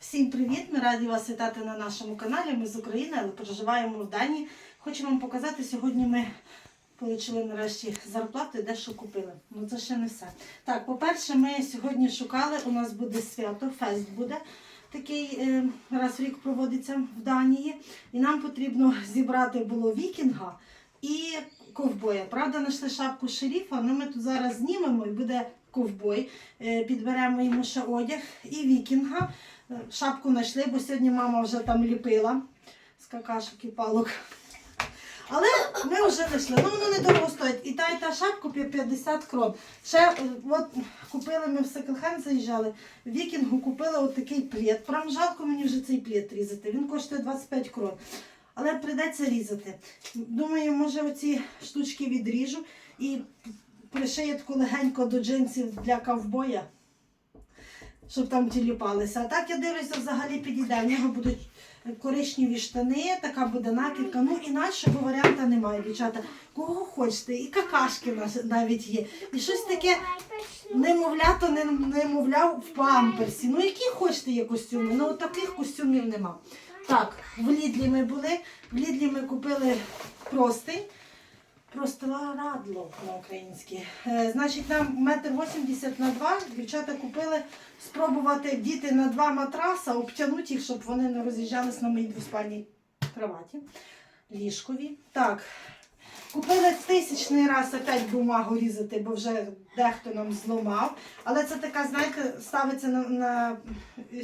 Всім привіт! Ми раді вас вітати на нашому каналі. Ми з України, але проживаємо в Данії. Хочу вам показати, сьогодні ми отримали нарешті зарплату і дещо купили. Ну це ще не все. Так, по-перше, ми сьогодні шукали, у нас буде свято, фест буде. Такий е, раз в рік проводиться в Данії. І нам потрібно зібрати було вікінга і ковбоя. Правда, знайшли шапку шеріфа, але ми тут зараз знімемо і буде ковбой. Е, підберемо йому ще одяг і вікінга. Шапку знайшли, бо сьогодні мама вже там ліпила з какашок і палок. Але ми вже знайшли. Ну воно недорого стоїть. І та, і та шапка 50 крон. Ще е, от купили ми в секонд-хенд заїжджали. Вікінгу купили от такий плід. Прям жалко мені вже цей плід різати. Він коштує 25 крон. Але прийдеться різати. Думаю, може оці штучки відріжу і пришию таку легенько до джинсів для ковбоя щоб там тіліпалися. А так я дивлюся, взагалі підійде. В нього будуть коричневі штани, така буде накидка. Ну інакшого варіанта немає, дівчата. Кого хочете, і какашки навіть є. І щось таке немовлято, не немовля в памперсі. Ну які хочете є костюми? Ну таких костюмів нема. Так, в Лідлі ми були. В Лідлі ми купили простий. Простирадло на українській. Е, значить, нам метр вісімдесят на два. Дівчата купили спробувати діти на два матраса, обтягнути їх, щоб вони не роз'їжджались на моїй двоспальній кроваті. Ліжкові. Так. Купили тисячний раз опять бумагу різати, бо вже дехто нам зламав. Але це така, знаєте, ставиться на, на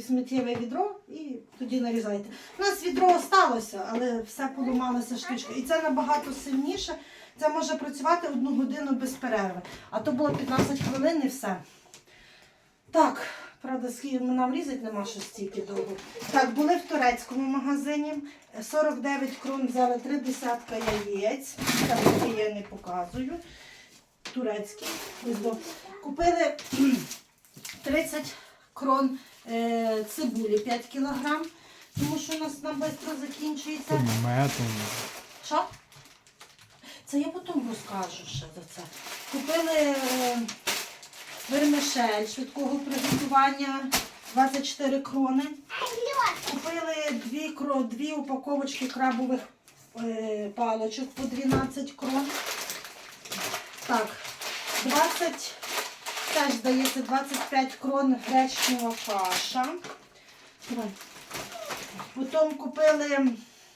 сміттєве відро і тоді нарізаєте. У нас відро осталося, але все поламалася штучка. І це набагато сильніше. Це може працювати одну годину без перерви. А то було 15 хвилин і все. Так, правда, нам різати нема що стільки довго. Так, були в турецькому магазині. 49 крон взяли три десятка яєць. Поки я не показую. Турецький. Купили 30 крон е, цибулі 5 кілограм, тому що у нас нам швидко закінчується. Що? Це я потім розкажу ще за це. Купили е, вермишель швидкого приготування 24 крони. Купили дві, дві упаковочки крабових е, палочок по 12 крон. Так, 20, теж здається 25 крон гречнева каша. Потім купили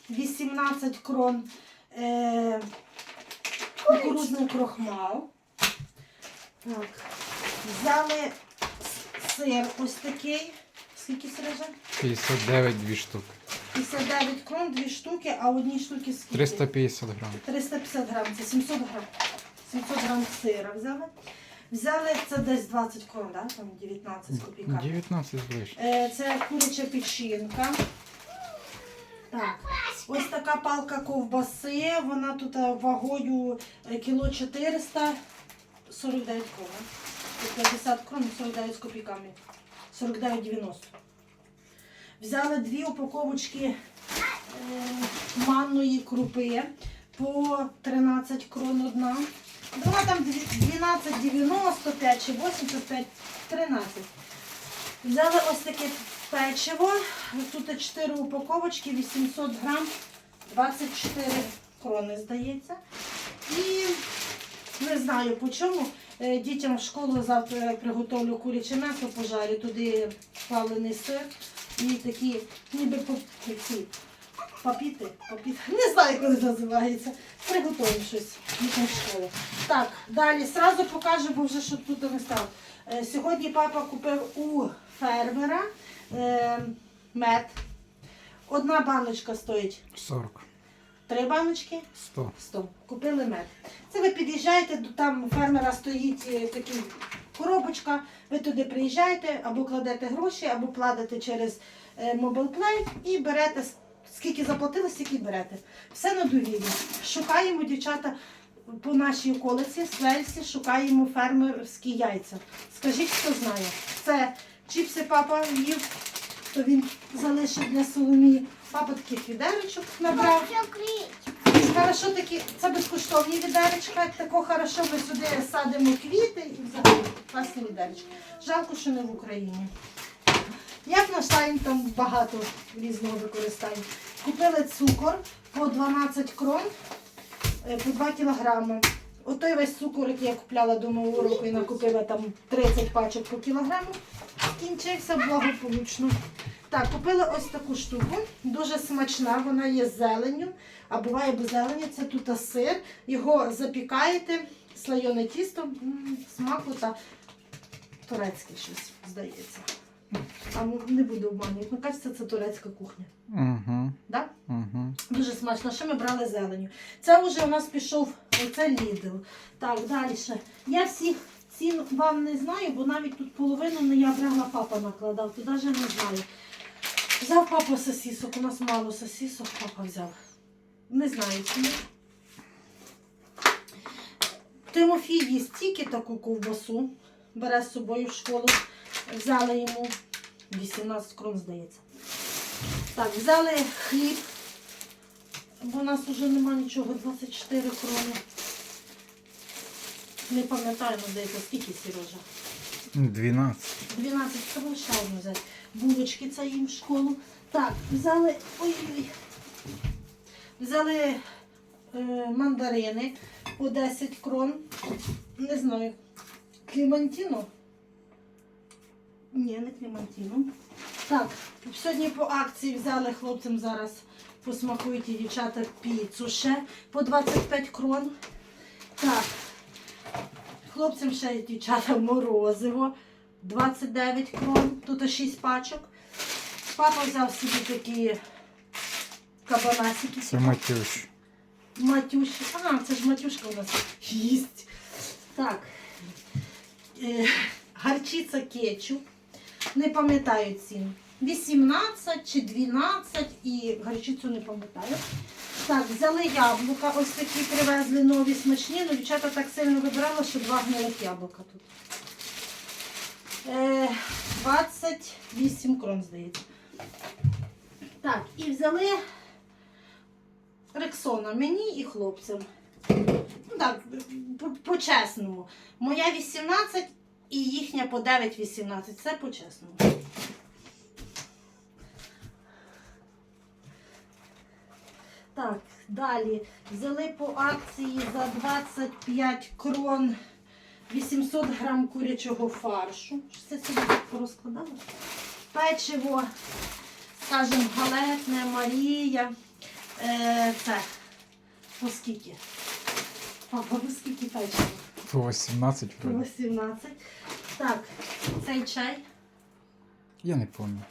18 крон е, кукурудний крохмал. Так. Взяли сир ось такий. Скільки сирежа? 59 дві штуки. 59 крон, дві штуки, а одній штуки скільки? 350 грам. 350 грам, це 700 грам. 700 грам сира взяли. Взяли це десь 20 крон, да? там 19 з копійками. 19 ближче. Е, Це куряча печінка. Так. Ось така палка ковбаси. Вона тут е, вагою е, кіло 400, 49 крон. 50 крон, 49 з копійками. 49,90. Взяли дві упаковочки е, манної крупи по 13 крон одна. Вона там 12,95 чи 85, 13. Взяли ось таке печиво. Тут 4 упаковочки, 800 грам, 24 крони, здається. І не знаю по чому. Е, Дітям в школу завтра приготовлю куряче м'ясо, пожарю, туди плавлений сир і такі ніби ці папіти, папіти. Не знаю, як вони називаються. Приготуємо щось дітям в школу. Так, далі сразу покажу, бо вже що тут не став. Е, Сьогодні папа купив у фермера е, мед. Одна баночка стоїть 40. три баночки. 100. 100. Купили мед. Це ви під'їжджаєте, там у фермера стоїть е, такий коробочка, ви туди приїжджаєте, або кладете гроші, або платите через MobilePlay і берете, скільки заплатили, стільки берете. Все на довірі. Шукаємо, дівчата, по нашій околиці, Свельсі, шукаємо фермерські яйця. Скажіть, хто знає. Це чіпси папа їв, то він залишив для Соломії. Папа таких відерочок набрав. Хорошо такі, це безкоштовні відеречка, тако хорошо ми сюди садимо квіти і взагалі класні відеречка. Жалко, що не в Україні. Як знайшла їм там багато різного використання. Купили цукор по 12 крон, по 2 кілограми. Отой весь цукор, який я купляла до нового року, і накупила там 30 пачок по кілограму. Кінчився благополучно. Так, купила ось таку штуку. Дуже смачна, вона є з зеленню, а буває без зелені. Це тут сир. Його запікаєте, слайоне тісто, смаку та турецьке щось, здається. А не буду обманювати. Ну, кажеться, це турецька кухня. Угу. Да? Угу. Дуже смачно. Що ми брали зеленю? Це вже у нас пішов оце Lidl. Так, далі. Я всіх цін вам не знаю, бо навіть тут половину не я брала, папа накладав, то навіть не знаю. Взяв папа сосісок, у нас мало сосісок, папа взяв. Не знаю ціни. Тимофій їсть тільки таку ковбасу, бере з собою в школу. Взяли йому 18 крон, здається. Так, взяли хліб, бо у нас вже нема нічого, 24 крони. Не пам'ятаю, ну, здається, скільки Сережа. 12. 12 того ще одну взяти. Булочки це їм в школу. Так, взяли. Ой-ой. Взяли е, мандарини по 10 крон. Не знаю. Клімантіно? Ні, не клімантіно. Так, сьогодні по акції взяли хлопцям зараз посмакують і дівчата піцу ще по 25 крон. Так, хлопцям ще дівчата морозиво 29 крон. Тут 6 пачок. Папа взяв собі такі кабанасики. Це матюш. Матюші. А, це ж матюшка у нас їсть. Так. Е, гарчиця кетчуп. Не пам'ятаю ціну. 18 чи 12 і гарчицю не пам'ятаю. Так, взяли яблука, ось такі привезли нові смачні. Ну, дівчата так сильно вибирали, що два гнилих яблука тут. Е, 28 крон, здається. Так, і взяли Рексона мені і хлопцям. Ну так, по-чесному. Моя 18 і їхня по 9,18. Це по-чесному. Так, далі. Взяли по акції за 25 крон 800 грам курячого фаршу. Що це сюди порозкладала? Печиво, скажімо, галетне, Марія. Е, це. По скільки? Папа, по скільки печиво? По 18 По вроде. 18. Так, цей чай. Я не пам'ятаю.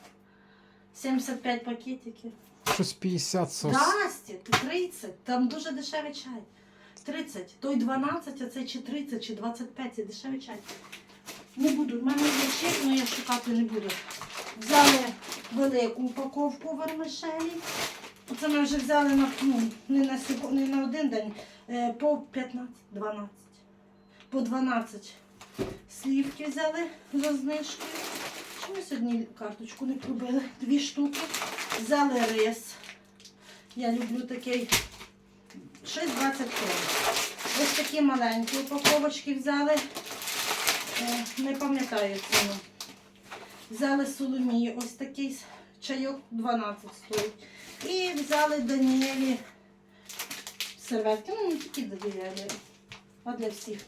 75 пакетиків. Щось 50 сос. Насті, 30. Там дуже дешевий чай. 30. Той 12, а цей чи 30, чи 25. Це дешевий чай. Не буду. В мене є чек, але я шукати не буду. Взяли велику упаковку вермишелі. Це ми вже взяли на, ну, не, на сьогодні, не на один день, е, по 15, 12. По 12 слівки взяли за знижкою. Що ми сьогодні карточку не пробили? Дві штуки. Взяли рис. Я люблю такий. Щось 20 гривень. Ось такі маленькі упаковочки взяли. Е, Не пам'ятаю ціну. Взяли соломію, ось такий чайок 12 стоїть. І взяли Даніелі серветки. Ну, не тільки Даніелі, а для всіх.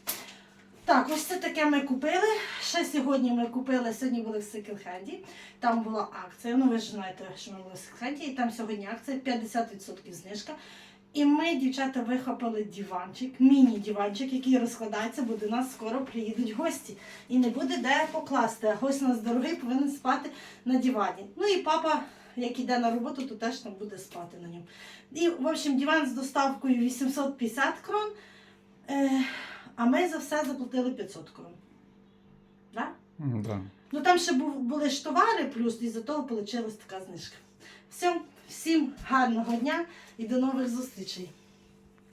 Так, ось це таке ми купили. Ще сьогодні ми купили, сьогодні були в секонд-хенді. Там була акція. Ну ви ж знаєте, що ми були в секонд-хенді, і там сьогодні акція 50% знижка. І ми, дівчата, вихопили диванчик, міні-диванчик, який розкладається, бо до нас скоро приїдуть гості. І не буде де покласти. А гость у нас дорогий повинен спати на дивані. Ну і папа, як іде на роботу, то теж там буде спати на ньому. І, в общем, диван з доставкою 850 крон. А ми за все заплатили 500 крон. Да? Да. Ну там ще був, були ж товари, плюс і за того вийшла така знижка. Все, всім гарного дня і до нових зустрічей.